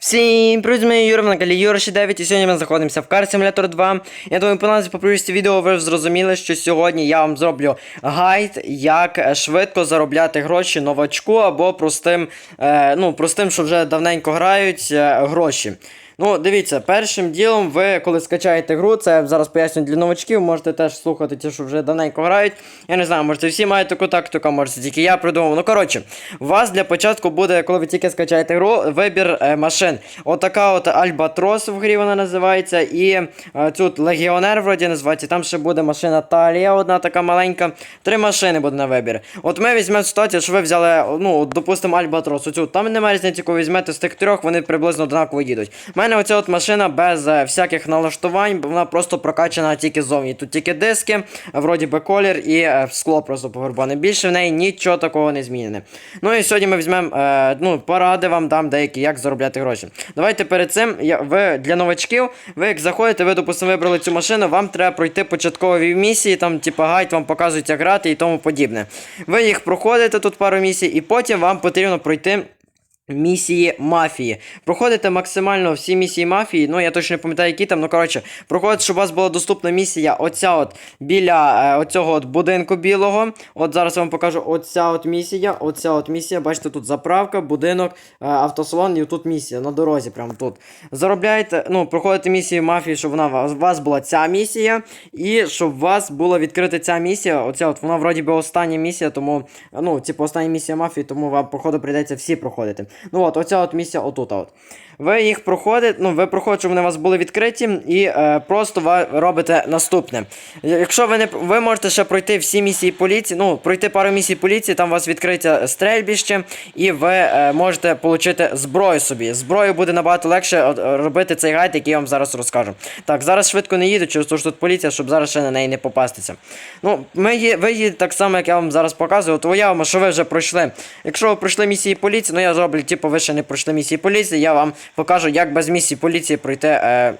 Всім привіт, ми Юра, на каналі Юра 9 і сьогодні ми знаходимося в Car Simulator 2. Я думаю, по нас попривісті відео ви зрозуміли, що сьогодні я вам зроблю гайд, як е, швидко заробляти гроші новачку або простим, е, ну, простим, що вже давненько грають, е, гроші. Ну, дивіться, першим ділом ви, коли скачаєте гру, це зараз поясню для новачків, можете теж слухати ті, що вже давненько грають. Я не знаю, можете всі мають таку тактику, а можете тільки я придумав. Ну, коротше, у вас для початку буде, коли ви тільки скачаєте гру, вибір е, машин. Отака от Альбатрос в грі вона називається. І е, тут Легіонер вроді називається. Там ще буде машина Талія, одна така маленька. Три машини буде на вибір. От ми візьмемо ситуацію, що ви взяли, ну, допустимо, Альбатрос. Оцю. Там немає різниці, коли візьмете з тих трьох, вони приблизно однаково їдуть. Мене оця от машина без е, всяких налаштувань, вона просто прокачана тільки зовні. Тут тільки диски, вроді би колір і е, скло просто пофарбоване. Більше в неї нічого такого не змінене. Ну і сьогодні ми візьмемо, е, ну, поради вам дам деякі, як заробляти гроші. Давайте перед цим, ви для новачків, ви як заходите, ви, допустимо, вибрали цю машину, вам треба пройти початкові місії, там, типу, гайд вам показують, як грати і тому подібне. Ви їх проходите тут пару місій, і потім вам потрібно пройти. Місії мафії. Проходите максимально всі місії мафії. Ну, я точно не пам'ятаю, які там. Ну, коротше, проходить, щоб у вас була доступна місія. Оця от біля е, оцього от будинку білого. От зараз я вам покажу оця от місія. Оця от місія. Бачите, тут заправка, будинок, е, автосалон, і тут місія на дорозі, прямо тут. Заробляєте, ну, проходите місію мафії, щоб вона у вас була ця місія. І щоб у вас була відкрита ця місія. Оця от вона вроді би остання місія, тому, ну, типу, остання місія мафії, тому вам, походу, прийдеться всі проходити. Ну от, оця от місія отут. От. Ви їх проходите, ну, ви проходите, щоб вони у вас були відкриті, і е, просто ви робите наступне. Якщо ви не ви можете ще пройти всі місії поліції, ну, пройти пару місій поліції, там у вас відкриття стрельбище, і ви е, можете отримати зброю собі. Зброю буде набагато легше робити цей гайд, який я вам зараз розкажу. Так, зараз швидко не їду, через те, що тут поліція, щоб зараз ще на неї не попастися. Ну, ми ви їдете так само, як я вам зараз показую, то уявимо, що ви вже пройшли. Якщо ви пройшли місії поліції, ну я зроблю, типу, ви ще не пройшли місії поліції, я вам покажу, як без місії поліції пройти. Е,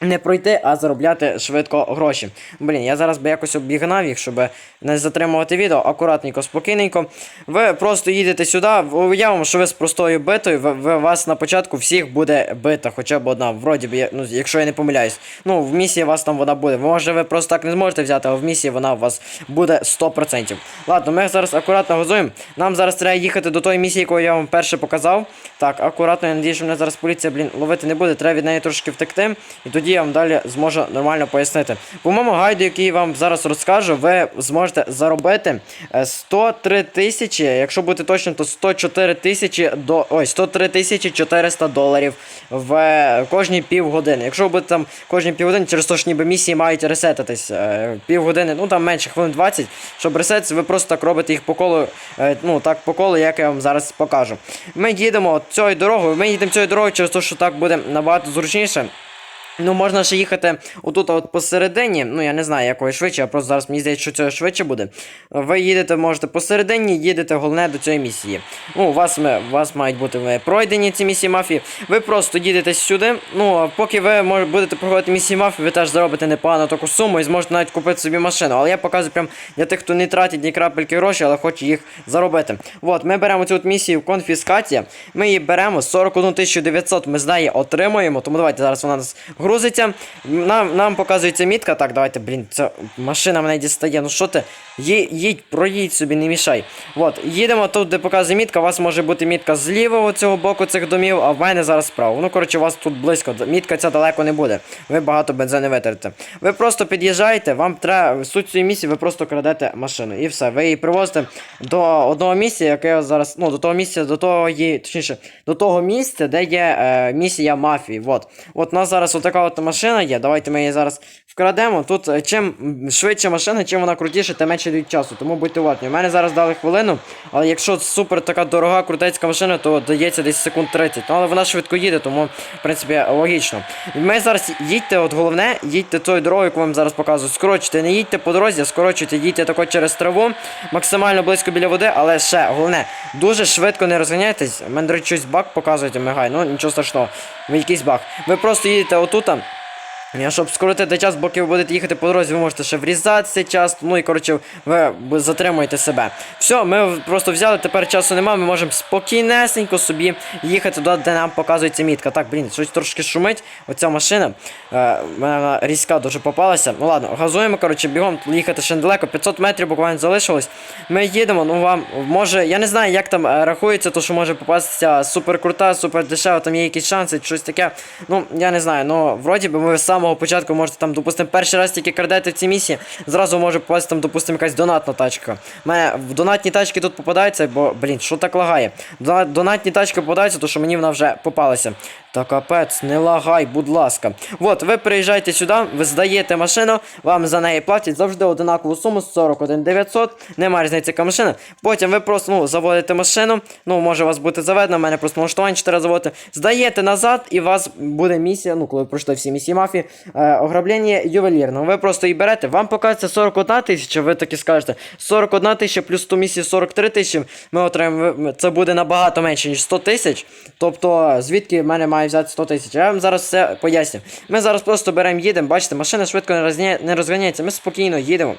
не пройти, а заробляти швидко гроші. Блін, я зараз би якось обігнав їх, щоб не затримувати відео. Акуратненько, спокійненько. Ви просто їдете сюди, уявимо, що ви з простою битою, ви, вас на початку всіх буде бита, хоча б одна. Вроді би, ну, якщо я не помиляюсь. Ну, в місії вас там вона буде. Може, ви просто так не зможете взяти, а в місії вона у вас буде 100%. Ладно, ми зараз акуратно газуємо. Нам зараз треба їхати до тої місії, яку я вам перше показав. Так, акуратно, я надію, що мене зараз поліція, блін, ловити не буде. Треба від неї трошки втекти. І тоді я вам далі зможу нормально пояснити. По моєму гайду, який я вам зараз розкажу, ви зможете заробити е, 103 тисячі, якщо бути точним, то 104 тисячі до ой, 103 тисячі 400 доларів в е, кожні півгодини. Якщо ви будете там кожні півгодини, через те, що ніби місії мають ресетитись е, півгодини, ну там менше хвилин 20, щоб ресетитися, ви просто так робите їх по колу, е, ну так по колу, як я вам зараз покажу. Ми їдемо цією дорогою, ми їдемо цією дорогою через те, що так буде набагато зручніше. Ну, можна ще їхати отут от посередині. Ну, я не знаю, якої швидше, а просто зараз мені здається, що це швидше буде. Ви їдете, можете посередині, їдете головне до цієї місії. Ну, у вас, у вас мають бути пройдені ці місії мафії. Ви просто їдете сюди. Ну, а поки ви може, будете проходити місії мафії, ви теж заробите непогану таку суму і зможете навіть купити собі машину. Але я показую прям для тих, хто не тратить ні крапельки грошей, але хоче їх заробити. От, ми беремо цю от місію конфіскація. Ми її беремо 41 900 ми з неї отримуємо. Тому давайте зараз вона нас грузиться. Нам нам показується мітка. Так, давайте, блін, ця машина мене дістає. Ну що ти? Ї, їдь, проїдь собі, не мішай. От, їдемо тут, де показує мітка. У вас може бути мітка з лівого цього боку цих домів, а в мене зараз справа. Ну, коротше, у вас тут близько. Мітка ця далеко не буде. Ви багато бензину витратите. Ви просто під'їжджаєте, вам треба суть цієї місії, ви просто крадете машину. І все. Ви її привозите до одного місця, яке зараз. Ну, до того місця, до того є, точніше, до того місця, де є е, місія мафії. От. От у нас зараз отака от машина є. Давайте ми її зараз вкрадемо. Тут е, чим швидше машина, чим вона крутіше, тим менше дають часу. Тому будьте уважні. У мене зараз дали хвилину, але якщо супер така дорога крутецька машина, то дається десь секунд 30. Ну, але вона швидко їде, тому в принципі логічно. Ми зараз їдьте, от головне, їдьте тою дорогою, яку вам зараз показую. Скорочуйте, не їдьте по дорозі, скорочуйте, їдьте тако через траву, максимально близько біля води, але ще головне, дуже швидко не розганяйтесь. Мене, щось баг показуєте, мигай. Ну нічого страшного, ви якийсь баг. Ви просто їдете отут. І Щоб скоротити час, поки ви будете їхати по дорозі, ви можете ще врізатися часто. Ну і коротше, ви затримуєте себе. Все, ми просто взяли, тепер часу немає, ми можемо спокійнесенько собі їхати туди, де нам показується мітка. Так, блін, щось трошки шумить. Оця машина. Е, вона різка дуже попалася. Ну ладно, газуємо, коротше, бігом їхати ще недалеко. 500 метрів буквально залишилось. Ми їдемо, ну вам може, я не знаю, як там е, рахується, то що може попастися супер крута, супер дешева, там є якісь шанси, щось таке. Ну, я не знаю, ну вроді би ми з самого початку можете там, допустимо, перший раз тільки крадете в цій місії, зразу може попасти там, допустимо, якась донатна тачка. У мене в донатні тачки тут попадаються, бо, блін, що так лагає? Донатні тачки попадаються, то що мені вона вже попалася. Та капець, не лагай, будь ласка. От, ви приїжджаєте сюди, ви здаєте машину, вам за неї платять завжди одинакову суму 41 900, немає різниці яка машина. Потім ви просто ну, заводите машину, ну може у вас бути заведено, в мене просто налаштування 4 заводити. Здаєте назад, і у вас буде місія, ну коли ви пройшли всі місії мафії, е, ограблення ювелірного. Ви просто її берете, вам покажеться 41 тисяча, ви таки скажете, 41 тисяча плюс 100 місій 43 тисячі, ми отримаємо, це буде набагато менше, ніж 100 тисяч. Тобто, звідки в мене має взяти 100 тисяч? Я вам зараз все поясню. Ми зараз просто беремо, їдемо, бачите, машина швидко не не розганяється, ми спокійно їдемо.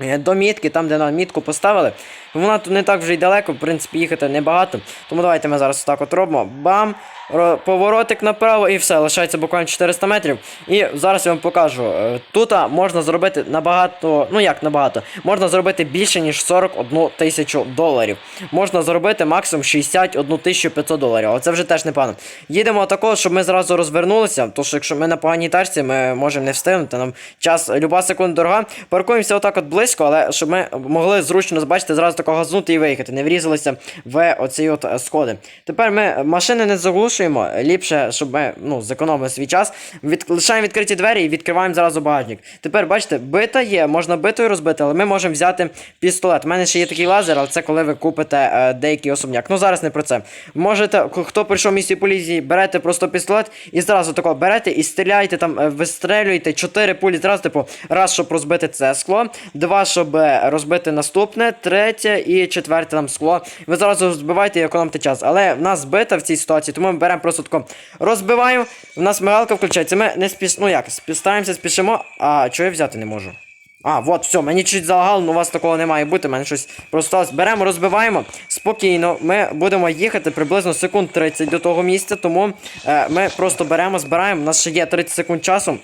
Е, До мітки, там, де нам мітку поставили, вона тут не так вже й далеко, в принципі, їхати небагато. Тому давайте ми зараз так от робимо. Бам! Ро- Поворотик направо і все, лишається буквально 400 метрів. І зараз я вам покажу. Е, Тут можна зробити набагато, ну як набагато, можна зробити більше, ніж 41 тисячу доларів. Можна зробити максимум 61 тисячу 500 доларів. Але це вже теж непогано. Їдемо такого, щоб ми зразу розвернулися, тому що якщо ми на поганій тачці, ми можемо не встигнути. Нам час, люба секунда дорога. Паркуємося отак от близько, але щоб ми могли зручно бачите, зразу такого газнути і виїхати, не врізалися в оці от сходи. Тепер ми машини не заглушуємо. Ліпше, щоб ми ну, зекономили свій час. Від... Лишаємо відкриті двері і відкриваємо зразу багажник. Тепер бачите, бита є, можна битою розбити, але ми можемо взяти пістолет. У мене ще є такий лазер, але це коли ви купите е, деякий особняк. Ну зараз не про це. Можете, хто прийшов в місію поліції, берете просто пістолет і зразу тако берете і стріляєте там, е, вистрелюєте 4 пулі зразу, типу, раз, щоб розбити це скло, два, щоб е, розбити наступне, третє і четверте там скло. Ви зразу збиваєте і економите час. Але в нас збита в цій ситуації, тому ми беремо просто тако розбиваємо. У нас мигалка включається. Ми не спіш... Ну як, спістаємося, спішимо. А чого я взяти не можу? А, от, все, мені чуть залагало, ну у вас такого не має бути, мене щось просто. Беремо, розбиваємо спокійно. Ми будемо їхати приблизно секунд 30 до того місця, тому е, ми просто беремо, збираємо. У нас ще є 30 секунд часу.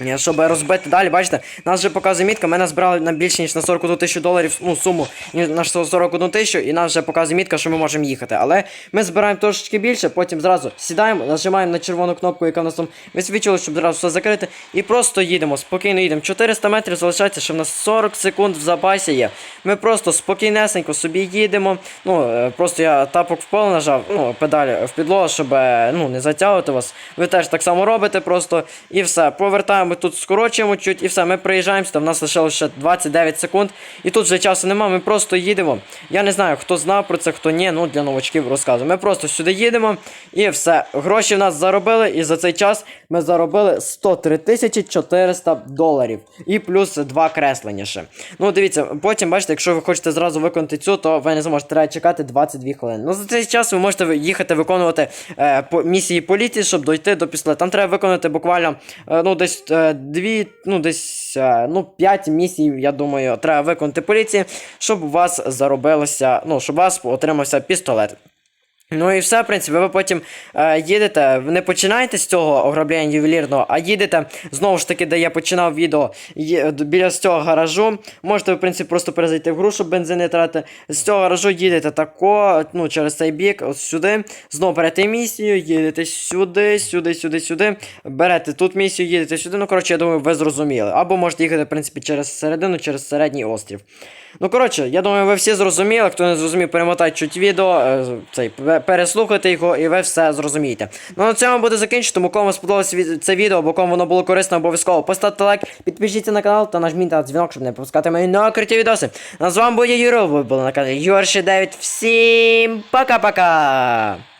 Ні, Щоб розбити далі, бачите, нас вже показує мітка, ми назбирали на більше ніж на 41 тисячу доларів, ну, суму, ніж на 41 тисячу, і нас вже показує мітка, що ми можемо їхати. Але ми збираємо трошечки більше, потім зразу сідаємо, нажимаємо на червону кнопку, яка в нас там висвічила, щоб зразу все закрити, і просто їдемо, спокійно їдемо. 400 метрів залишається, що в нас 40 секунд в запасі є. Ми просто спокійнесенько собі їдемо. Ну, е, просто я тапок в поле нажав, ну, педаль в підлогу, щоб е, ну, не затягувати вас. Ви теж так само робите просто. І все. Повертаємо тут, скорочуємо чуть, і все. Ми приїжджаємо, там в нас лишилося ще 29 секунд. І тут вже часу немає, ми просто їдемо. Я не знаю, хто знав про це, хто ні, ну для новачків розказую. Ми просто сюди їдемо і все. Гроші в нас заробили, і за цей час ми заробили 103 тисячі 400 доларів. І плюс два креслення ще. Ну, дивіться, потім, бачите, якщо ви хочете зразу виконати цю, то ви не зможете треба чекати 22 хвилини. Ну, за цей час ви можете їхати виконувати е, по, місії поліції, щоб дойти до пістолета. Там треба виконати буквально е, ну, десь е, дві, ну, десь е, ну, 5 місій, я думаю, треба виконати поліції, щоб у вас заробилося, ну, щоб у вас отримався пістолет. Ну і все, в принципі, ви потім е, їдете, не починаєте з цього ограблення ювелірного, а їдете знову ж таки, де я починав відео є, біля з цього гаражу. Можете, в принципі, просто перезайти в гру, щоб бензин не тратити. З цього гаражу їдете тако, ну, через цей бік, ось сюди. Знову берете місію, їдете сюди, сюди, сюди, сюди. Берете тут місію, їдете сюди. Ну, коротше, я думаю, ви зрозуміли. Або можете їхати, в принципі, через середину, через середній острів. Ну, коротше, я думаю, ви всі зрозуміли. Хто не зрозумів, перемотайте чуть відео, е, цей, переслухайте його, і ви все зрозумієте. Ну, на цьому буде закінчити. Тому кому сподобалось це відео, або кому воно було корисно, обов'язково поставте лайк, підпишіться на канал та нажміть на дзвінок, щоб не пропускати мої накриті відоси. На А з вами був я Юро, ви були на каналі Юрші 9. Всім пока-пока!